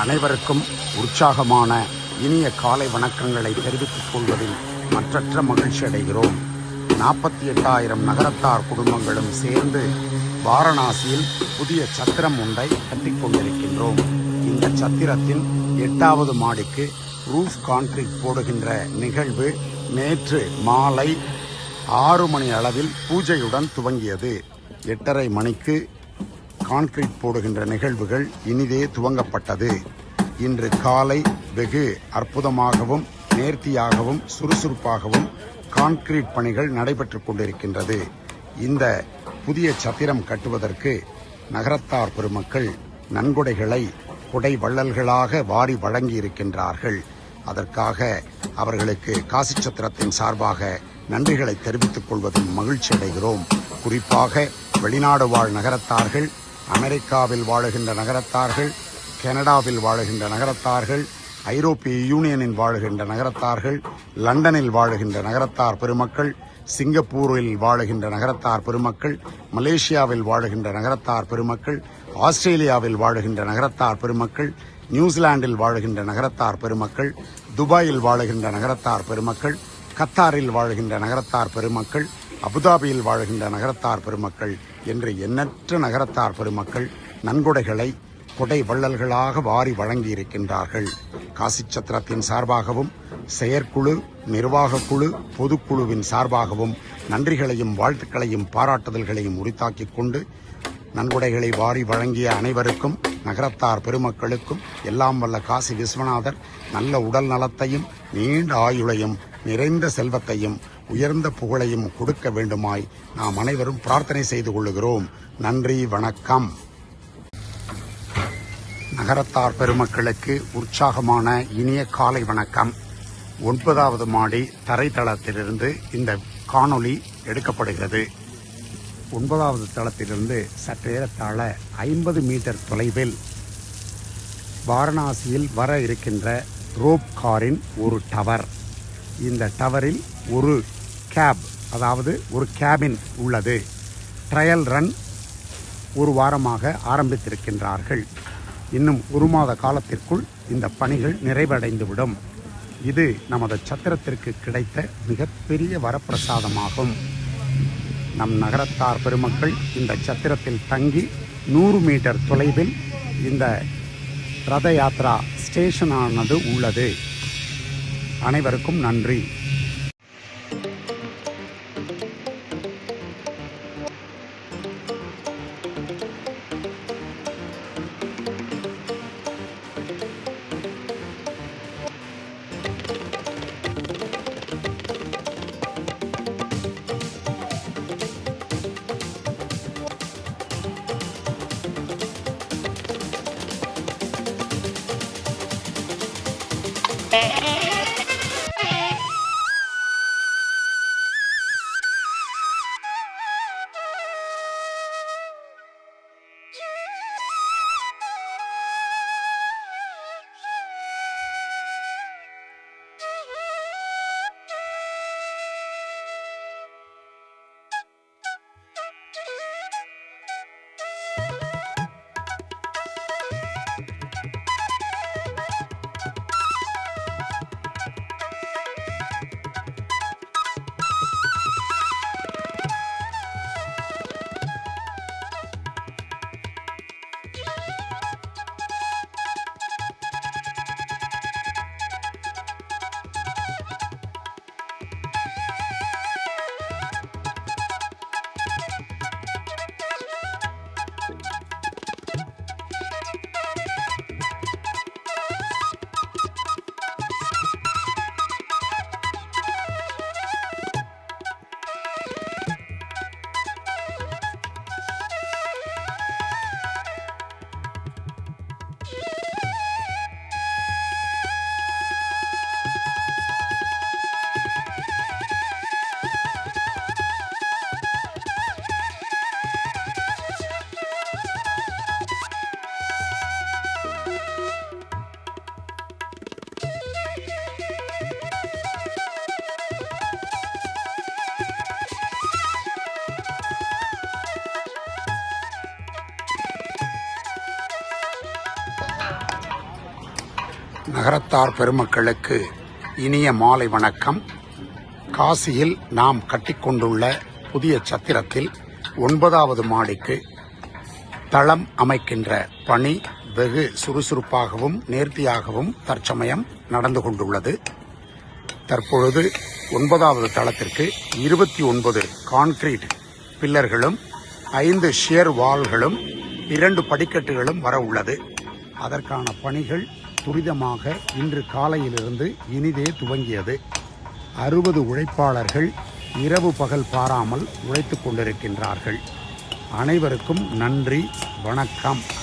அனைவருக்கும் உற்சாகமான இனிய காலை வணக்கங்களை தெரிவித்துக் கொள்வதில் மற்றற்ற மகிழ்ச்சி அடைகிறோம் நாற்பத்தி எட்டாயிரம் நகரத்தார் குடும்பங்களும் சேர்ந்து வாரணாசியில் புதிய சத்திரம் ஒன்றை கட்டிக்கொண்டிருக்கின்றோம். இந்த சத்திரத்தின் எட்டாவது மாடிக்கு ரூஃப் கான்கிரீட் போடுகின்ற நிகழ்வு நேற்று மாலை ஆறு மணி அளவில் பூஜையுடன் துவங்கியது. எட்டரை மணிக்கு கான்கிரீட் போடுகின்ற நிகழ்வுகள் இனிதே துவங்கப்பட்டது. இன்று காலை வெகு அற்புதமாகவும் நேர்த்தியாகவும் சுறுசுறுப்பாகவும் கான்கிரீட் பணிகள் நடைபெற்றுக் கொண்டிருக்கின்றது. இந்த புதிய சத்திரம் கட்டுவதற்கு நகரத்தார் பெருமக்கள் நன்கொடைகளை கொடை வள்ளல்களாக வாரி வழங்கி இருக்கின்றார்கள் அதற்காக அவர்களுக்கு காசி சத்திரத்தின் சார்பாக நன்றிகளை தெரிவித்துக் கொள்வதில் மகிழ்ச்சி அடைகிறோம். குறிப்பாக வெளிநாடு வாழ் நகரத்தார்கள் அமெரிக்காவில் வாழுகின்ற நகரத்தார்கள் கனடாவில் வாழுகின்ற நகரத்தார்கள் ஐரோப்பிய யூனியனில் வாழுகின்ற நகரத்தார்கள் லண்டனில் வாழுகின்ற நகரத்தார் பெருமக்கள் சிங்கப்பூரில் வாழுகின்ற நகரத்தார் பெருமக்கள் மலேசியாவில் வாழுகின்ற நகரத்தார் பெருமக்கள் ஆஸ்திரேலியாவில் வாழுகின்ற நகரத்தார் பெருமக்கள் நியூசிலாந்தில் வாழுகின்ற நகரத்தார் பெருமக்கள் துபாயில் வாழுகின்ற நகரத்தார் பெருமக்கள் கத்தாரில் வாழுகின்ற நகரத்தார் பெருமக்கள் அபுதாபியில் வாழுகின்ற நகரத்தார் பெருமக்கள் என்று எண்ணற்ற நகரத்தார் பெருமக்கள் நன்கொடைகளை கொடை வள்ளல்களாக வாரி வழங்கியிருக்கின்றார்கள். காசி சத்திரத்தின் சார்பாகவும் செயற்குழு நிர்வாகக் குழு பொதுக்குழுவின் சார்பாகவும் நன்றிகளையும் வாழ்த்துக்களையும் பாராட்டுதல்களையும் உரித்தாக்கிக் கொண்டு நன்கொடைகளை வாரி வழங்கிய அனைவருக்கும் நகரத்தார் பெருமக்களுக்கும் எல்லாம் வல்ல காசி விஸ்வநாதர் நல்ல உடல் நலத்தையும் நீண்ட ஆயுளையும் நிறைந்த செல்வத்தையும் உயர்ந்த புகழையும் கொடுக்க வேண்டுமாய் நாம் அனைவரும் பிரார்த்தனை செய்து கொள்ளுகிறோம். நன்றி வணக்கம். நகரத்தார் பெருமக்களுக்கு உற்சாகமான இனிய காலை வணக்கம். ஒன்பதாவது மாடி தரைத்தளத்திலிருந்து இந்த காணொளி எடுக்கப்படுகிறது. ஒன்பதாவது தளத்திலிருந்து சற்றேறத்தாழ ஐம்பது மீட்டர் தொலைவில் வாரணாசியில் வர இருக்கின்ற ரோப் காரின் ஒரு டவர். இந்த டவரில் ஒரு கேப் அதாவது ஒரு கேபின் உள்ளது. ட்ரையல் ரன் ஒரு வாரமாக ஆரம்பித்திருக்கின்றார்கள். இன்னும் ஒரு மாத காலத்திற்குள் இந்த பணிகள் நிறைவடைந்துவிடும். இது நமது சத்திரத்திற்கு கிடைத்த மிகப்பெரிய வரப்பிரசாதமாகும். நம் நகரத்தார் பெருமக்கள் இந்த சத்திரத்தில் தங்கி நூறு மீட்டர் தொலைவில் இந்த ரத யாத்ரா ஸ்டேஷனானது உள்ளது. அனைவருக்கும் நன்றி. நகரத்தார் பெருமக்களுக்கு இனிய மாலை வணக்கம். காசியில் நாம் கட்டிக்கொண்டுள்ள புதிய சத்திரத்தில் ஒன்பதாவது மாடிக்கு தளம் அமைக்கின்ற பணி வெகு சுறுசுறுப்பாகவும் நேர்த்தியாகவும் தற்சமயம் நடந்து கொண்டுள்ளது. தற்பொழுது ஒன்பதாவது தளத்திற்கு இருபத்தி ஒன்பது கான்கிரீட் பில்லர்களும் ஐந்து ஷேர் வால்களும் இரண்டு படிக்கட்டுகளும் வர உள்ளது. அதற்கான பணிகள் துரிதமாக இன்று காலையிலிருந்து இனிதே துவங்கியது. அறுபது உழைப்பாளர்கள் இரவு பகல் பாராமல் உழைத்துக் கொண்டிருக்கின்றார்கள். அனைவருக்கும் நன்றி வணக்கம்.